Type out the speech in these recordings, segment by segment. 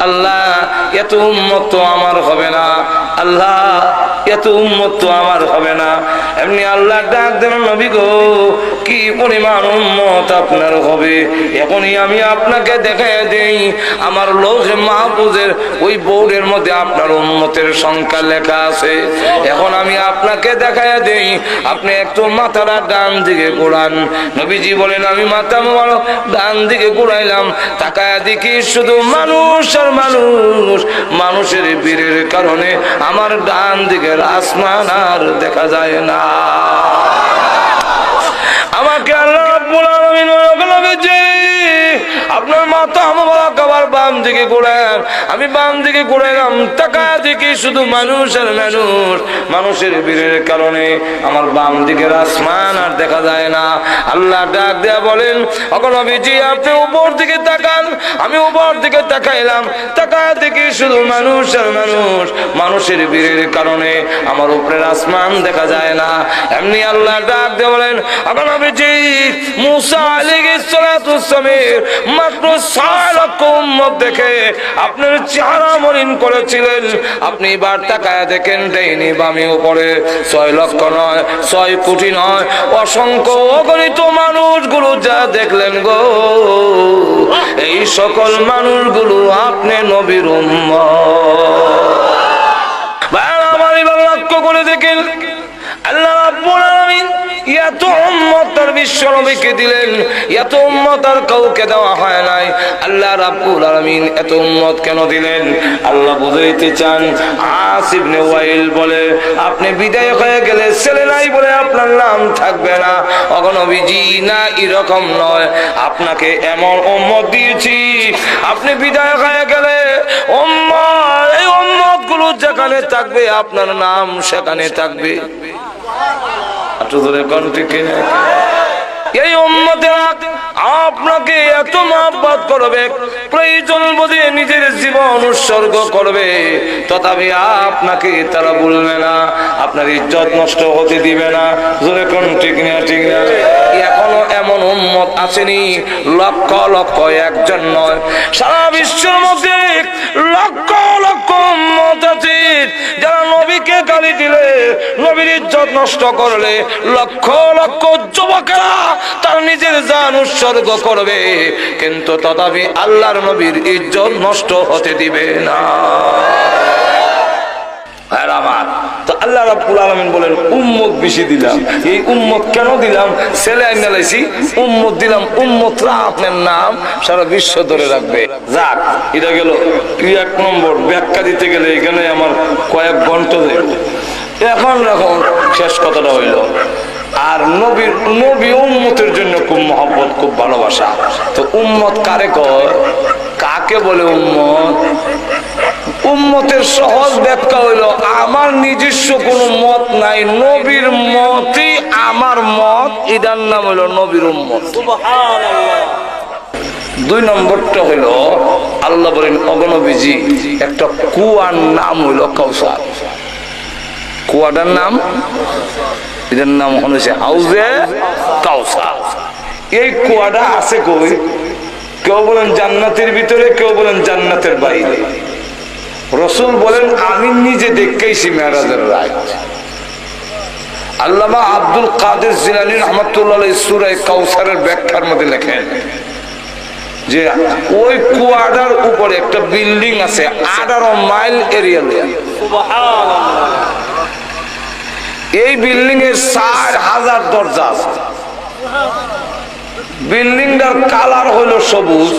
আল্লাহ এত উন্মত আমার হবে না। আল্লাহ এত উম্মত তো আমার হবে না। এমনি আল্লাহ ডাক দেন, নবী গো, কি পরিমাণ উম্মত আপনার হবে? এখনই আমি আপনাকে দেখাই দেই, আমার লোহে মাহফুজের ওই বোর্ডের মধ্যে আপনার উম্মতের সংখ্যা লেখা আছে। এখন আমি আপনাকে দেখাই দেই, আপনি একটু মাথাটা ডান দিকে ঘোরান। নবীজি বলেন, আমি মাথা মোবারক ডান দিকে ঘুরাইলাম। তাকায় দেখি শুধু মানুষ আর মানুষ। মানুষের বীরের কারণে আমার ডান দিকের আসমান আর দেখা যায় না। আপনার মাথা মোবারক আবার বাম দিকে ঘুরেন আমি বাম দিকে ঘুরাইলাম টাকা দেখি শুধু মানুষ আর মানুষ। মানুষের বীরের কারণে আমার বাম দিকের আসমান আর দেখা যায় না। আল্লাহ ডাক দেয়া বলেন এখন জি আপনি উপর দিকে তাকান। আমি উপর দিকে তাকাইলাম। টাকা দেখি শুধু মানুষ আর মানুষ। মানুষের বীরের কারণে আমার উপরের আসমান দেখা যায় না। এমনি আল্লাহ ডাক দিয়ে বলেন এখন জি মুসা সালাতু সালামের দেখে আপনার চেহারা মলিন করেছিলেন। আপনি এবার দেখেন দেয়নি বামে উপরে ছয় লক্ষ নয়, ছয় কোটি নয়। অসংখ্য অগণিত মানুষগুলো যা দেখলেন গো। এই সকল মানুষগুলো আপনি নবীর ভাইরা আমার লক্ষ্য করে দেখেন। এত উম্মত তার বিশ্ব নবীকে দিলেন, এত উম্মত আর কাউকে দেওয়া হয় নাই। আল্লাহ রাব্বুল আলামিন এত উম্মত কেন দিলেন? আল্লাহ বুঝাইতে চান আসিবনে ওয়াইল বলে, আপনি বিদায় হয়ে গেলে ছেলে নাই বলে আপনার নাম থাকবে না। অগণবিজি না এরকম নয়, আপনাকে এমন উম্মত দিয়েছি। আপনি বিদায় হয়ে গেলে উম্মত, এই উম্মতগুলো যেখানে থাকবে, আপনার নাম সেখানে থাকবে। এই আপনাকে এত মহাবাদ করবে, প্রয়োজন বোধে নিজের জীবন উৎসর্গ করবে। তথাপি আপনাকে তারা বলবে না, আপনার ইজ্জত নষ্ট হতে দিবে না। জোরে কোন ঠিক না ঠিক না? এমন উম্মত আসেনি, লক্ষ লক্ষ একজন নয়। সারা বিশ্বের মধ্যে লক্ষ লক্ষ উম্মত আছে, যারা নবীকে গালি দিলে, নবীর ইজ্জত নষ্ট করলে, লক্ষ লক্ষ যুবকেরা তার নিজের জান উৎসর্গ করবে, কিন্তু তথাপি আল্লাহর নবীর ইজ্জত নষ্ট হতে দিবে না। আমার তো আল্লাহ বলেন দিলাম। এই কেন দিলাম? দিলাম আপনার নাম সারা বিশ্ব ধরে রাখবে। যাক এক নম্বর, ব্যাখ্যা দিতে গেলে এখানে আমার কয়েক ঘণ্টা এখন এখন শেষ কথাটা হইল, আর নবীর, নবী উম্মতের জন্য খুব মহব্বত, খুব ভালোবাসা। তো উম্মত কারে কয়? কাকে বলে উম্মত? উম্মতের সহজ ব্যাখ্যা হইল, আমার নিজস্ব কোনো মত নাই, নবীর মতই আমার মত, এটার নাম হইল নবীর উম্মত। দুই নম্বরটা হইল, আল্লাহ বলেন অগণবীজি একটা কুয়ার নাম হইল কৌসার কুয়াটার নাম? এটার নাম হয়েছে হাউজে কাউসার। এই কুয়াটা আছে কই? কেউ বলেন জান্নাতের ভিতরে, কেউ বলেন জান্নাতের বাইরে। রসুল বলেন, আমি নিজে দেখেছি মেয়ারাজের রায়। আল্লামা আব্দুল কাদের জিলানি রহমতুল্লাহ সুরাই কাউসারের ব্যাখ্যার মধ্যে লেখেন যে, ওই কুয়াডার উপরে একটা বিল্ডিং আছে, আঠারো মাইল এরিয়া এই বিল্ডিং এর চার হাজার দরজা আছে। বিল্ডিংটার কালার হলো সবুজ।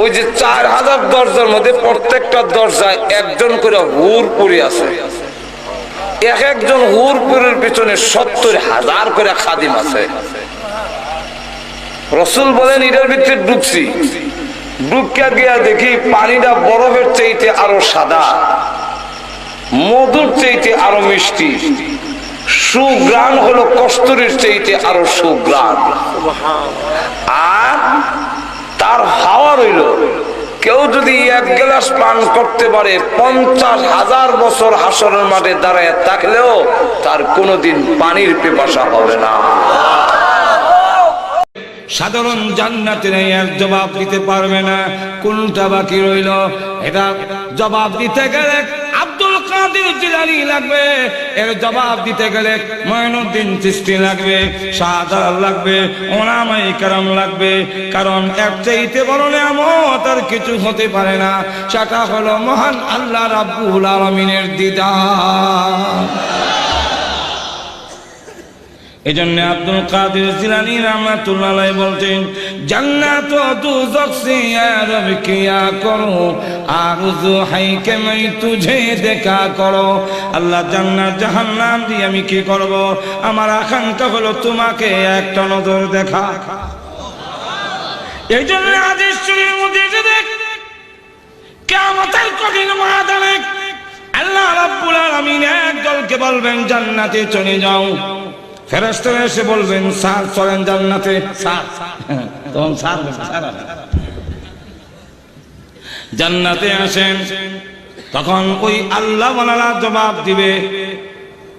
ওই যে চার হাজার দরজার মধ্যে প্রত্যেকটা দরজায় একজন করে হুর পুরি আছে। এক একজন হুরপুরের পিছনে সত্তর হাজার করে খাদিম আছে। রসুল বলেন, এটার ভিতরে ডুবছি। ডুবকে গিয়া দেখি পানিটা বরফের চাইতে আরও সাদা, মধুর চাইতে আরও মিষ্টি। সুগ্রাণ হলো কস্তুরীর চাইতে আরও সুগ্রাণ হাওয়া রইল কেউ যদি এক গ্লাস পান করতে পারে, পঞ্চাশ হাজার বছর হাসরের মাঠে দাঁড়ায় থাকলেও তার কোনোদিন পানির পেপাসা হবে না। সাধারণ জান্নাতের এর জবাব দিতে পারবে না, কোনটা বাকি রইল? এটা জবাব দিতে গেলে জবাব দিতে গেলে লাগবে লাগবে লাগবে। কারণ এক চাইতে বড় নিয়ামত আর কিছু হতে পারে না। সেটা হলো মহান আল্লাহ রাব্বুল আলমিনের দিদার। এই জন্য আব্দুল কাদের জিলানি রহমাতুল্লাহ বলতেন জান্নাত দুজক সে রব কিয়া করো আরজু হাই কে মই তুঝে দেখা করো। আল্লাহ জান্নাত জাহান্নাম দিয়ে আমি কি করব? আমার আকাঙ্ক্ষা হলো তোমাকে একটা নজর দেখা। এই জন্য আদেশ শরীর মধ্যে এসে দেখ কিয়ামতের কঠিন ময়দানে আল্লাহ রাব্বুল আলামিন এক দলকে বলবেন জান্নাতে চলে যাও। ফেরেশতারা এসে বলবেন, স্যার, চলেন জান্নাতে। স্যার তখন স্যার স্যার জান্নাতে। আসেন। তখন ওই আল্লাহ ওয়ালারা জবাব দিবে,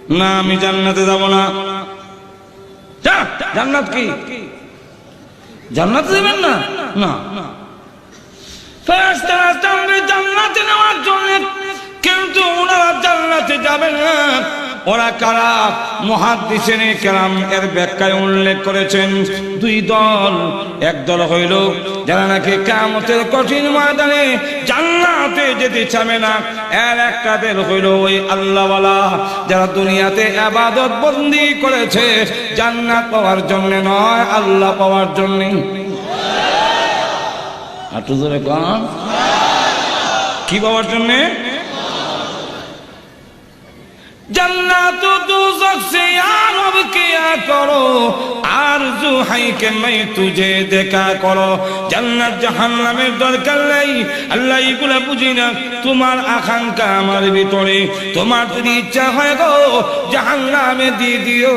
না, আমি জান্নাতে যাব না। জান্নাত কি? জান্নাতে যাবেন না? না। জান্নাতে নেওয়ার জন্য কিন্তু ওনারা জান্নাতে যাবে না। ওরা কারা? মহাদিসেনে কেরাম এর ব্যাখ্যায় উল্লেখ করেছেন, দুই দল। এক দল হইল যারা নাকি কামতের কঠিন ময়দানে জান্নাতে যেতে চাবে না এর একটা দল হইল ওই আল্লাহওয়ালা যারা দুনিয়াতে আবাদত বন্দি করেছে, জান্নাত পাওয়ার জন্য নয়, আল্লাহ পাওয়ার জন্য। হাঁটু ধরে কি পাওয়ার জন্য? जन्नत दोजख से यार अब किया करो आरजू है कि मैं तुझे देखा करो জান্নাত জাহান্নামের দরকার নাই আল্লাহ এগুলা বুঝি না তোমার আকাঙ্ক্ষা আমার ভিতরে তোমার যদি ইচ্ছা হয় গো জাহান্নামে দিয়ে দিও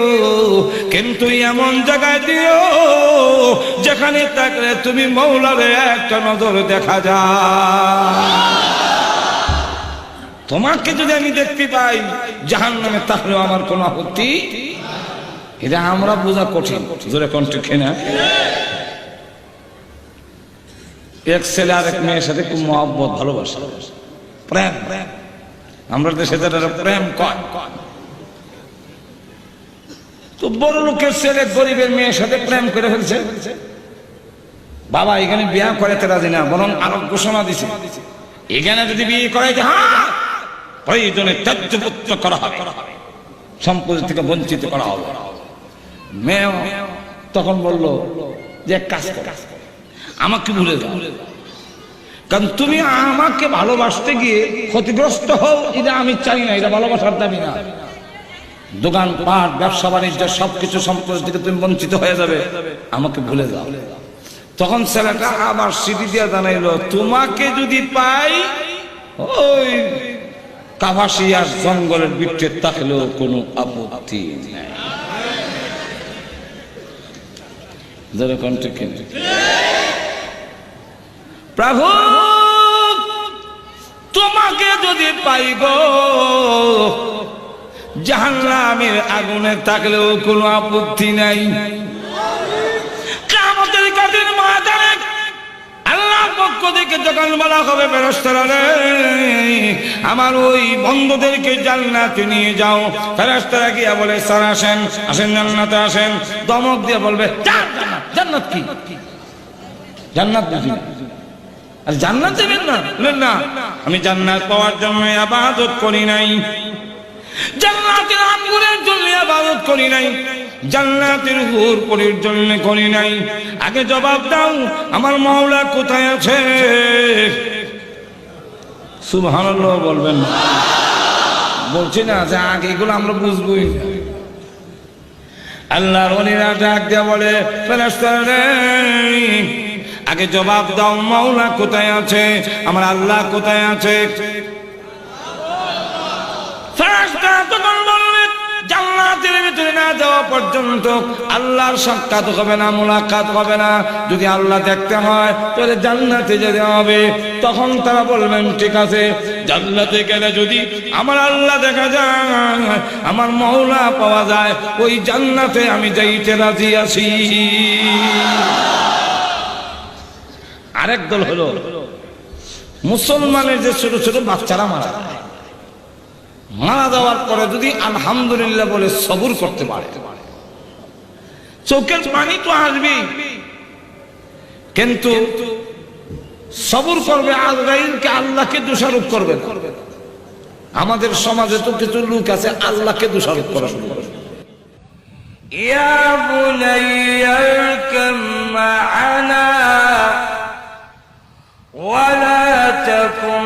কিন্তু এমন জায়গায় দিও যেখানে থাকলে তুমি মৌলারে একটা নজর দেখা যায় তোমাকে যদি আমি দেখতে পাই জাহান নামে তাহলেও আমার কোনো আপত্তি? এটা আমরা বোঝা কঠিন। জোরে কণ্ঠ খেনা এক ছেলে আর এক মেয়ের সাথে খুব মহব্বত, ভালোবাসা। প্রেম। আমরা দেশে যারা প্রেম কয়। তো বড় লোকের ছেলে গরিবের মেয়ের সাথে প্রেম করে ফেলছে। বাবা, এখানে বিয়া করাতে রাজি না, বরং আরও ঘোষণা দিছে। এখানে যদি বিয়ে করাইতে হ্যাঁ প্রয়োজনে ত্যায্যপুত্র করা হবে। সম্পত্তি থেকে বঞ্চিত করা হবে। মেয়ে তখন বলল যে কাজ আমাকে ভুলে যাও কারণ তুমি আমাকে ভালোবাসতে গিয়ে ক্ষতিগ্রস্ত হও, এটা আমি চাই না, এটা ভালোবাসার দাবি না। দোকান পাট ব্যবসা, বাণিজ্য, সবকিছু সম্পদ থেকে তুমি বঞ্চিত হয়ে যাবে। আমাকে ভুলে যাও। তখন ছেলেটা আবার সিটি দিয়ে জানাইলো তোমাকে যদি পাই, ওই কাভাসিয়ার জঙ্গলের বিটে থাকলেও কোনো আপত্তি নেই। প্রভু, তোমাকে যদি পাইব, জাহান্নামের আগুনে থাকলেও কোনো আপত্তি নাই। পক্ষ যখন বলা হবে ফেরস্তারা আমার ওই বন্ধুদেরকে জান্নাতে নিয়ে যাও। ফেরস্তারা গিয়া বলে স্যার আসেন আসেন জান্নাতে আসেন। দমক দিয়ে বলবে জান্নাত, কি? জান্নাত বুঝি আর জান্নাত দেবেন না না। আমি জান্নাত পাওয়ার জন্য আবাদত করি নাই। জান্নাতের আঙ্গুরের জন্য আবাদত করি নাই। জান্নাতের হুর পরির জন্য করি নাই। আগে জবাব দাও, আমার মাওলা কোথায় আছে? সুবহানাল্লাহ বলবেন। বলছি না, যে আগে এগুলো আমরা বুঝবই। না। আল্লাহর ওলিরা ডাক দিয়া বলে আগে জবাব দাও, মাওলা কোথায় আছে? আমার আল্লাহ কোথায় আছে? ভিতরে না যাওয়া পর্যন্ত আল্লাহর সাক্ষাৎ হবে না, মোলাকাত হবে না। যদি আল্লাহ দেখতে হয়, তাহলে জান্নাতে যেতে হবে। তখন তারা বলবেন, ঠিক আছে, জান্নাতে গেলে যদি আমার আল্লাহ দেখা যায়, আমার মৌলা পাওয়া যায়, ওই জান্নাতে আমি যাইতে রাজি আছি। আরেক দল হলো, মুসলমানের যে ছোট ছোট বাচ্চারা মারা যায়। মারা যাওয়ার পরে যদি আলহামদুলিল্লাহ বলে সবুর করতে পারে চোখের পানি তো আসবেই কিন্তু সবুর করবে আজরাইলকে আল্লাহকে দোষারোপ করবে না। আমাদের সমাজে তো কিছু লোক আছে আল্লাহকে দোষারোপ করা শুরু করে يا بني اركب معنا ولا تكن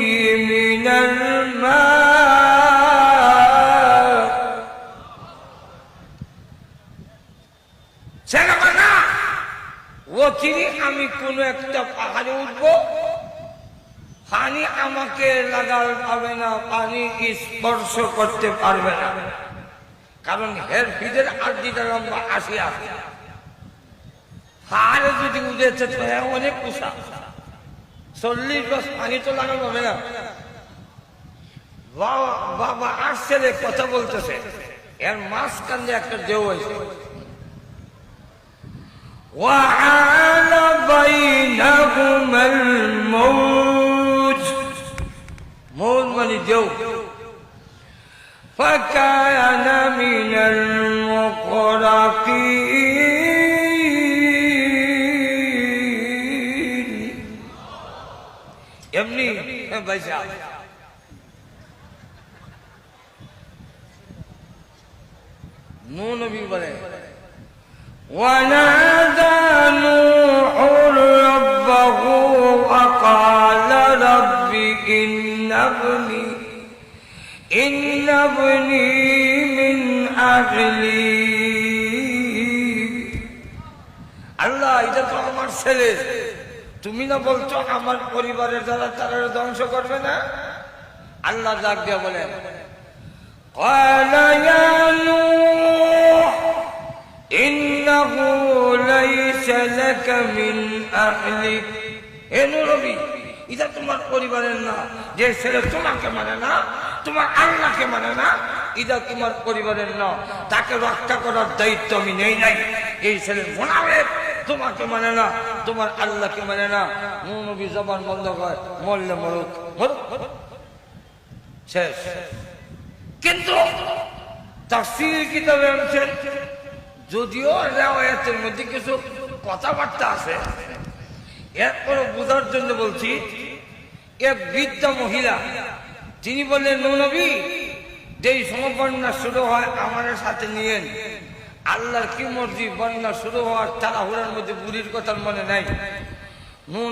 ও আমি কোন একটা পাহাড়ে উঠবো। পানি আমাকে লাগার পাবে না, পানি স্পর্শ করতে পারবে না। কারণ হের ফিদের আর্জিটা লম্বা আসি আসি আর। যদি উঠেছে, তো হ্যাঁ অনেক উষা। চল্লিশ বছর পানি তো লাগানো হবে না। বাবা বাবা আসছে কথা বলতেছে। এর মাঝখান দিয়ে একটা দেও হয়েছে। وعال بينهما الموج موج من الجو. فكان من المقرقين. يا ابني بشار نو نبی ونادى نوح ربه وقال رب إن ابني إن ابني من أهلي আল্লাহ এটা তো আমার ছেলে তুমি না বলছো আমার পরিবারের দ্বারা তারা ধ্বংস করবে না আল্লাহ ডাক দিয়ে বলেন قال يا نوح إنه ليس لك من أهلك হে নবী এটা তোমার পরিবারের না যে ছেলে তোমাকে মানে না তোমার আল্লাহকে মানে না এটা তোমার পরিবারের না তাকে রক্ষা করার দায়িত্ব আমি নেই নাই এই ছেলে মোনাবের তোমাকে মানে না তোমার আল্লাহকে মানে না নবী জবান বন্ধ করে মরলে মরুক মরুক মরুক। শেষ কিন্তু তাফসীর কিতাবে আনছেন যদিও রেওয়ায়াতের মধ্যে কিছু কথাবার্তা আছে এরপরে বোঝার জন্য বলছি, এক বৃদ্ধ মহিলা, তিনি বললেন নবী, যেই সময় বন্যা শুরু হয় আমাদের সাথে নিয়েন। আল্লাহর কি মর্জি বন্যা শুরু হওয়ার তাড়াহুড়ার মধ্যে বুড়ির কথার মনে নাই।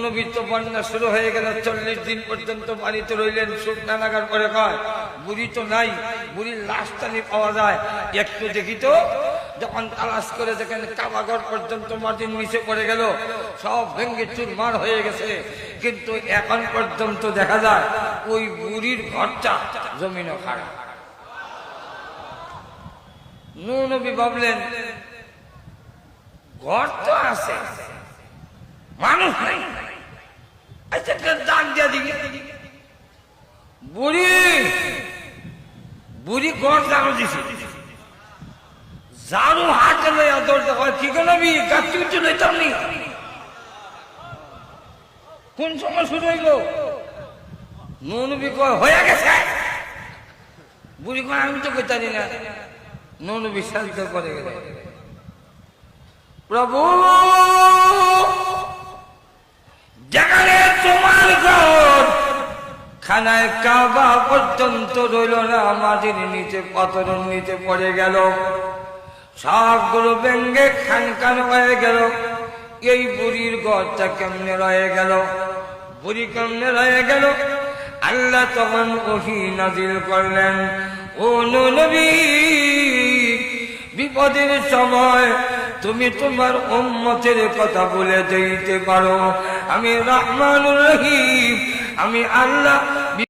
নবী তো বন্যা শুরু হয়ে গেল, চল্লিশ দিন পর্যন্ত বাড়িতে রইলেন শুকনা নাগার পরে কয়, বুড়ি তো নাই, বুড়ির লাশটা নিয়ে পাওয়া যায়। একটু দেখি তো যখন তালাশ করে দেখেন কাবাগর পর্যন্ত মাটির নিচে পড়ে গেল, সব ভেঙ্গে চুরমার হয়ে গেছে। কিন্তু এখন পর্যন্ত দেখা যায় ওই বুড়ির ঘরটা জমিনও খারাপ নবী ভাবলেন, ঘর তো আছে, মানুষ নাই। আচ্ছা বুড়ি বুড়ি গড় জানো দিছি। জারু হাতে লইয়া দরজা কয় কি গো নবী গাছি লইতাম নি। কোন সময় শুরু হইল? নবী কয় হয়ে গেছে? বুড়ি কয়, আমি তো কইতারি না। নবী সাজদা করে গেলে প্রভু, যেখানে তোমার ঘর, খানায় কাবা পর্যন্ত রইল না, মাটির নিচে, পাথরের নিচে পড়ে গেল। সবগুলো ব্যঙ্গে খান খান হয়ে গেল। এই বুড়ির ঘরটা কেমনে রয়ে গেল? বুড়ি কেমনে রয়ে গেল? আল্লাহ তখন ওহি নাজিল করলেন, ও নবী, বিপদের সময় তুমি তোমার উম্মতের কথা বলে দিতে পারো। আমি রহমানুর রহিম, আমি আল্লাহ